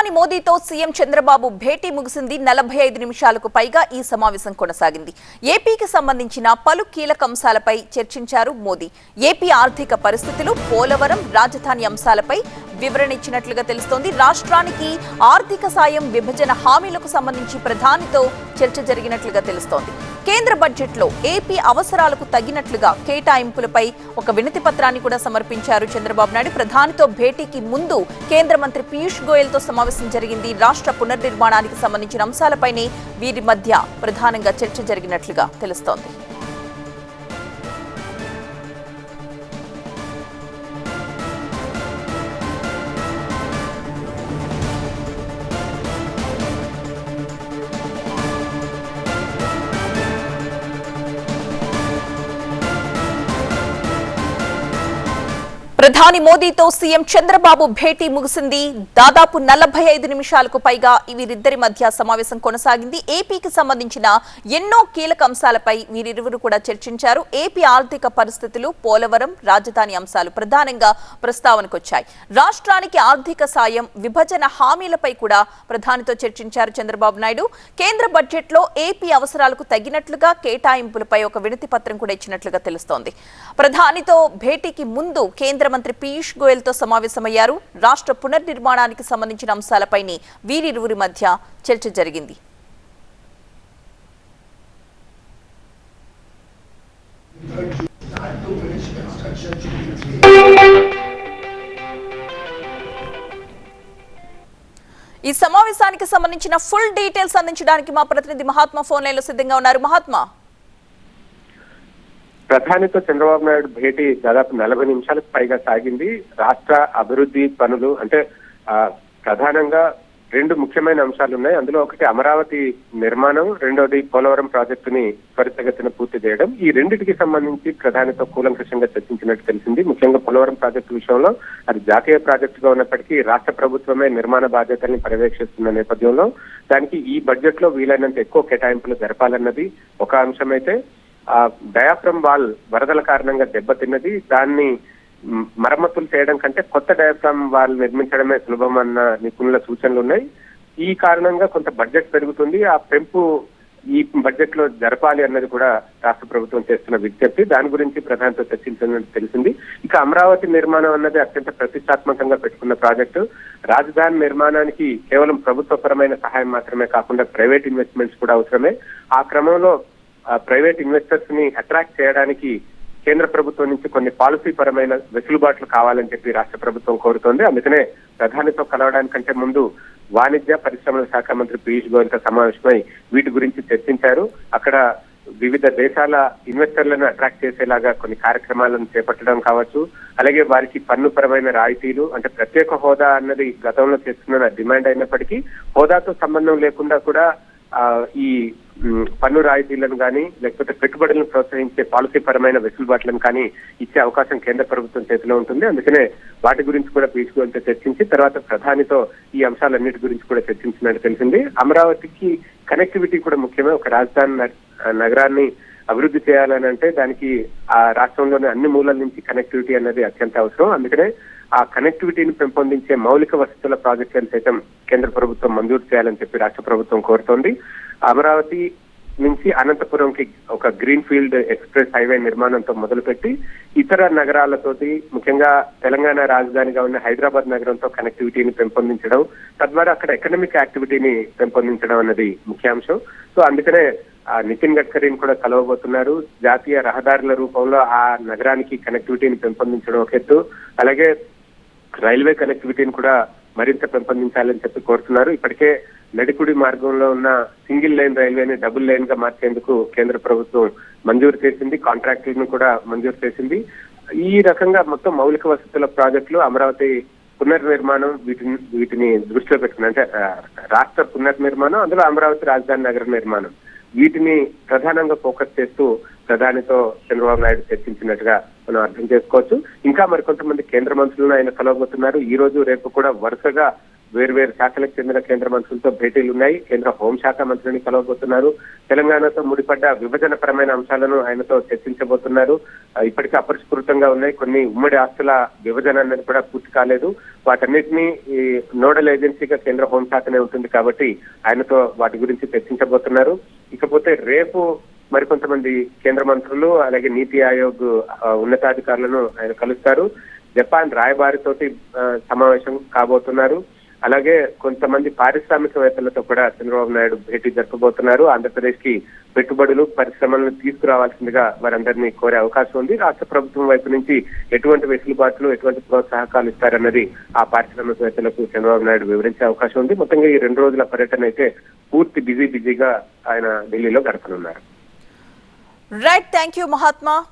ప్రధాని మోదీతో సీఎం చంద్రబాబు భేటీ ముగిసింది నలభై ఐదు నిమిషాలకు పైగా ఈ సమావేశం కొనసాగింది. ఏపీకి సంబంధించిన పలు కీలక అంశాలపై చర్చించారు మోదీ. ఏపీ ఆర్థిక పరిస్థితులు పోలవరం రాజధాని అంశాలపై వివరణ ఇచ్చినట్లుగా తెలుస్తోంది. రాష్ట్రానికి ఆర్థిక సాయం విభజన హామీలకు సంబంధించి ప్రధానితో చర్చ జరిగినట్లుగా తెలుస్తోంది. కేంద్ర బడ్జెట్లో ఏపీ అవసరాలకు తగినట్లుగా కేటాయింపులపై ఒక వినతి పత్రాన్ని కూడా సమర్పించారు చంద్రబాబు నాయుడు. ప్రధానితో భేటీకి ముందు కేంద్ర మంత్రి పీయూష్ గోయల్తో సమావేశం జరిగింది. రాష్ట్ర పునర్నిర్మాణానికి సంబంధించిన అంశాలపైనే వీరి మధ్య ప్రధానంగా చర్చ జరిగినట్లుగా తెలుస్తోంది. ప్రధాని మోదీతో సీఎం చంద్రబాబు భేటీ ముగిసింది. దాదాపు నలభై ఐదు నిమిషాలకు పైగా వీరిద్దరి మధ్య సమావేశం కొనసాగింది. ఏపీకి సంబంధించిన ఎన్నో కీలక అంశాలపై వీరిరువురు కూడా చర్చించారు. ఏపీ ఆర్థిక పరిస్థితులు పోలవరం రాజధాని అంశాలు ప్రధానంగా ప్రస్తావనకొచ్చాయి. రాష్ట్రానికి ఆర్థిక సాయం విభజన హామీలపై కూడా ప్రధానితో చర్చించారు చంద్రబాబు నాయుడు. కేంద్ర బడ్జెట్లో ఏపీ అవసరాలకు తగినట్లుగా కేటాయింపులపై ఒక వినతి పత్రం కూడా ఇచ్చినట్లుగా తెలుస్తోంది. ప్రధానితో భేటీకి ముందు కేంద్ర మంత్రి పీయూష్ గోయల్తో సమావేశమయ్యారు. రాష్ట్ర పునర్నిర్మాణానికి సంబంధించిన అంశాలపైనే వీరిరువురి మధ్య చర్చ జరిగింది. ఈ సమావేశానికి సంబంధించిన ఫుల్ డీటెయిల్స్ అందించడానికి మా ప్రతినిధి మహాత్మా ఫోన్ లైన్లో సిద్ధంగా ఉన్నారు. మహాత్మా? ప్రధానితో చంద్రబాబు నాయుడు భేటీ దాదాపు నలభై నిమిషాలకు పైగా సాగింది. రాష్ట్ర అభివృద్ధి పనులు అంటే ప్రధానంగా రెండు ముఖ్యమైన అంశాలు ఉన్నాయి. అందులో ఒకటి అమరావతి నిర్మాణం రెండోది పోలవరం ప్రాజెక్టుని త్వరితగతిన పూర్తి చేయడం. ఈ రెండింటికి సంబంధించి ప్రధానితో కూలంకషంగా చర్చించినట్టు తెలిసింది. ముఖ్యంగా పోలవరం ప్రాజెక్టు విషయంలో అది జాతీయ ప్రాజెక్టుగా ఉన్నప్పటికీ రాష్ట్ర ప్రభుత్వమే నిర్మాణ బాధ్యతల్ని పర్యవేక్షిస్తున్న నేపథ్యంలో దానికి ఈ బడ్జెట్లో వీలైనంత ఎక్కువ కేటాయింపులు జరపాలన్నది ఒక అంశమైతే. ఆ డయాఫ్రమ్ వాల్ వరదల కారణంగా దెబ్బతిన్నది దాన్ని మరమ్మతులు చేయడం కంటే కొత్త డయాఫ్రమ్ వాల్ నిర్మించడమే సులభం అన్న నిపుణుల సూచనలు ఉన్నాయి. ఈ కారణంగా కొంత బడ్జెట్ పెరుగుతుంది. ఆ పెంపు ఈ బడ్జెట్లో జరపాలి అన్నది కూడా రాష్ట్ర ప్రభుత్వం చేస్తున్న విజ్ఞప్తి. దాని గురించి ప్రధానితో చర్చించినట్టు తెలిసింది. ఇక అమరావతి నిర్మాణం అన్నది అత్యంత ప్రతిష్టాత్మకంగా పెట్టుకున్న ప్రాజెక్టు. రాజధాని నిర్మాణానికి కేవలం ప్రభుత్వపరమైన సహాయం మాత్రమే కాకుండా ప్రైవేట్ ఇన్వెస్ట్మెంట్స్ కూడా అవసరమే. ఆ క్రమంలో ప్రైవేట్ ఇన్వెస్టర్స్ని అట్రాక్ట్ చేయడానికి కేంద్ర ప్రభుత్వం నుంచి కొన్ని పాలసీ పరమైన వెసులుబాట్లు కావాలని చెప్పి రాష్ట్ర ప్రభుత్వం కోరుతోంది. అందుకనే ప్రధానితో కలవడానికంటే ముందు వాణిజ్య పరిశ్రమల శాఖ మంత్రి పీయూష్ గోయల్తో సమావేశమై వీటి గురించి చర్చించారు. అక్కడ వివిధ దేశాల ఇన్వెస్టర్లను అట్రాక్ట్ చేసేలాగా కొన్ని కార్యక్రమాలను చేపట్టడం కావచ్చు. అలాగే వారికి పన్ను పరమైన రాయితీలు అంటే ప్రత్యేక హోదా అన్నది గతంలో చేస్తున్న డిమాండ్ అయినప్పటికీ హోదాతో సంబంధం లేకుండా కూడా ఆ, ఈ పన్ను రాయితీలను కానీ లేకపోతే పెట్టుబడులను ప్రోత్సహించే పాలసీ పరమైన వెసులుబాట్లను కానీ ఇచ్చే అవకాశం కేంద్ర ప్రభుత్వం చేతిలో ఉంటుంది. అందుకనే వాటి గురించి కూడా పీచుకోవాలంటే చర్చించి తర్వాత ప్రధానితో ఈ అంశాలన్నిటి గురించి కూడా చర్చించినట్టు తెలిసింది. అమరావతికి కనెక్టివిటీ కూడా ముఖ్యమే. ఒక రాజధాని నగ- నగరాన్ని అభివృద్ధి చేయాలని అంటే దానికి ఆ రాష్ట్రంలోని అన్ని మూలల నుంచి కనెక్టివిటీ అనేది అత్యంత అవసరం. అందుకనే ఆ కనెక్టివిటీని పెంపొందించే మౌలిక వసతుల ప్రాజెక్టులను సైతం కేంద్ర ప్రభుత్వం మంజూరు చేయాలని చెప్పి రాష్ట్ర ప్రభుత్వం కోరుతోంది. అమరావతి నుంచి అనంతపురంకి ఒక గ్రీన్ ఫీల్డ్ ఎక్స్ప్రెస్ హైవే నిర్మాణంతో మొదలుపెట్టి ఇతర నగరాలతోటి ముఖ్యంగా తెలంగాణ రాజధానిగా ఉన్న హైదరాబాద్ నగరంతో కనెక్టివిటీని పెంపొందించడం తద్వారా అక్కడ ఎకనామిక్ యాక్టివిటీని పెంపొందించడం అన్నది ముఖ్యాంశం. సో అందుకనే ఆ నితిన్ గడ్కరీని కూడా కలవబోతున్నారు. జాతీయ రహదారుల రూపంలో ఆ నగరానికి కనెక్టివిటీని పెంపొందించడం ఒక ఎత్తు. అలాగే రైల్వే కనెక్టివిటీని కూడా మరింత పెంపొందించాలని చెప్పి కోరుతున్నారు. ఇప్పటికే నడికుడి మార్గంలో ఉన్న సింగిల్ లైన్ రైల్వేని డబుల్ లైన్గా మార్చేందుకు కేంద్ర ప్రభుత్వం మంజూరు చేసింది. కాంట్రాక్టులను కూడా మంజూరు చేసింది. ఈ రకంగా మొత్తం మౌలిక వసతుల ప్రాజెక్టులు అమరావతి పునర్నిర్మాణం వీటిని వీటిని దృష్టిలో పెట్టుకుని అంటే రాష్ట్ర పునర్నిర్మాణం అందులో అమరావతి రాజధాని నగర నిర్మాణం వీటిని ప్రధానంగా ఫోకస్ చేస్తూ ప్రధానితో చంద్రబాబు నాయుడు చర్చించినట్టుగా మనం అర్థం చేసుకోవచ్చు. ఇంకా మరి కొంతమంది కేంద్ర మంత్రులను ఆయన కలవబోతున్నారు. ఈ రోజు రేపు కూడా వరుసగా వేర్వేరు శాఖలకు చెందిన కేంద్ర మంత్రులతో భేటీలు ఉన్నాయి. కేంద్ర హోంశాఖ మంత్రిని కలవబోతున్నారు. తెలంగాణతో ముడిపడ్డ విభజన పరమైన అంశాలను ఆయనతో చర్చించబోతున్నారు. ఆ, ఇప్పటికే అపరిష్కృతంగా ఉన్నాయి. కొన్ని ఉమ్మడి ఆస్తుల విభజన అనేది కూడా పూర్తి కాలేదు. వాటన్నిటినీ ఈ నోడల్ ఏజెన్సీగా కేంద్ర హోంశాఖనే ఉంటుంది కాబట్టి ఆయనతో వాటి గురించి చర్చించబోతున్నారు. ఇకపోతే రేపు మరికొంతమంది కేంద్ర మంత్రులు అలాగే నీతి ఆయోగ్ ఉన్నతాధికారులను ఆయన కలుస్తారు. జపాన్ రాయబారితోటి సమావేశం కాబోతున్నారు. అలాగే కొంతమంది పారిశ్రామికవేత్తలతో కూడా చంద్రబాబు నాయుడు భేటీ జరపబోతున్నారు. ఆంధ్రప్రదేశ్కి పెట్టుబడులు పరిశ్రమలను తీసుకురావాల్సిందిగా వారందరినీ కోరే అవకాశం ఉంది. రాష్ట్ర ప్రభుత్వం వైపు నుంచి ఎటువంటి వెసులుబాట్లు ఎటువంటి ప్రోత్సాహకాలు ఇస్తారన్నది ఆ పారిశ్రామికవేత్తలకు చంద్రబాబు నాయుడు వివరించే అవకాశం ఉంది. మొత్తంగా ఈ రెండు రోజుల పర్యటన అయితే పూర్తి బిజీ బిజీగా ఆయన ఢిల్లీలో గడపనున్నారు. Right, thank you, Mahatma.